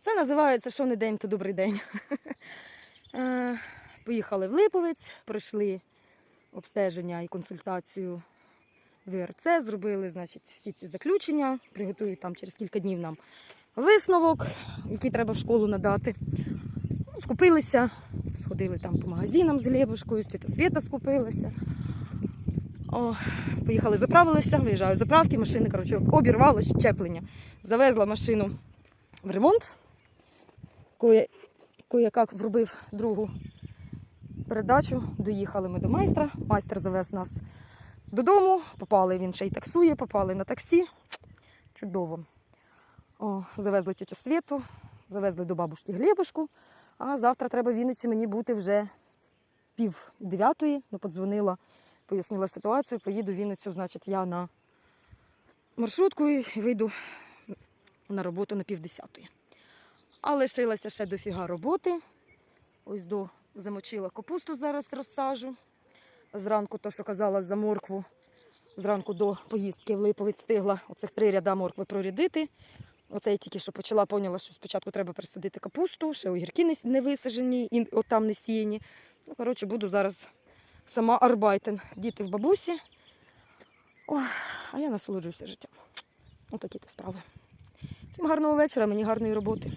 Це називається що не день, то добрий день. Е, Поїхали в Липовець, пройшли обстеження і консультацію ВРЦ, зробили значить, всі ці заключення, приготують там через кілька днів нам висновок, який треба в школу надати. Скупилися, сходили там по магазинам з Глебушкою, тетя Свята скупилася. О, поїхали, заправилися, виїжджаю заправки, машини, коротше, обірвало щеплення. Завезла машину в ремонт. Кое, кое-як вробив другу передачу. Доїхали ми до майстра. Майстер завез нас додому. Попали, він ще й таксує, попали на таксі. Чудово. О, завезли тетю Світу, завезли до бабушки Глебушку. А завтра треба в Вінниці мені бути вже пів дев'ятої. Ну, подзвонила, пояснила ситуацію. Поїду в Вінницю, значить, я на маршрутку і вийду на роботу на пів десятої. А лишилася ще дофіга роботи. Ось до замочила капусту зараз розсажу. Зранку, то, що казала за моркву, зранку до поїздки в Липовець встигла оцих три ряда моркви прорядити. Оце я тільки що почала, поняла, що спочатку треба присадити капусту, ще огірки не, висаджені, і там не сіяні. Ну, коротше, буду зараз сама арбайтен. Діти в бабусі. Ой, а я насолоджуюся життям. Отакі то справи. Всім гарного вечора, мені гарної роботи.